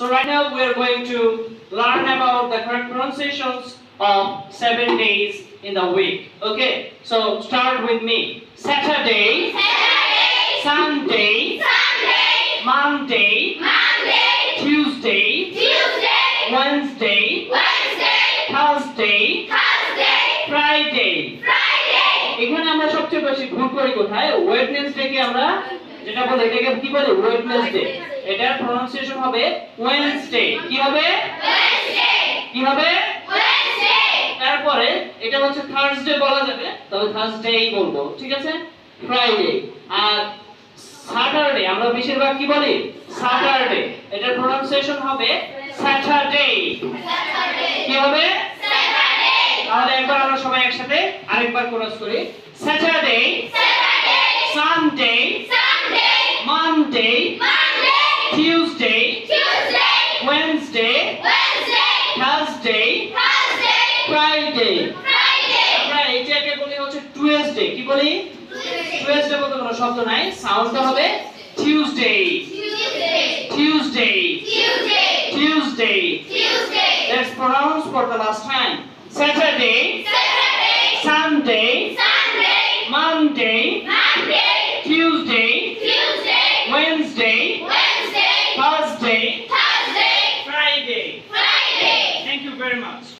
So right now we are going to learn about the correct pronunciations of seven days in the week. Okay, so start with me. Saturday, Sunday, Monday, Tuesday, Wednesday, Thursday, Friday. এখানে আমরা সবচেয়ে বেশি ভুল করি কোথায় Wednesday কে আমরা যেটা বলে এটাকে কি বলে? ওয়েডনেসডে এটার প্রনাউন্সিয়েশন হবে ওয়েডনেসডে কি হবে? ওয়েডনেসডে কি হবে? ওয়েডনেসডে তারপরে এটা হচ্ছে থার্সডে বলা যাবে তবে থার্সডেই বলব ঠিক আছে? ফ্রাইডে আর স্যাটারডে আমরা বেশিরভাগ কি বলি? স্যাটারডে এটার প্রনাউন্সিয়েশন হবে স্যাটারডে কি হবে? তাহলে একবার আমরা সবাই একসাথে আরেকবার কোরাস করি। Saturday Sunday Monday Tuesday Wednesday Thursday Friday আমরা এইটাকে বলি হচ্ছে টুয়েসডে কি বলি? টুয়েসডে বলতে কোনো শব্দ নাই সাউন্ডটা হবে Tuesday Tuesday Tuesday Let's pronounce for the last time. Saturday, Sunday, Monday, very much.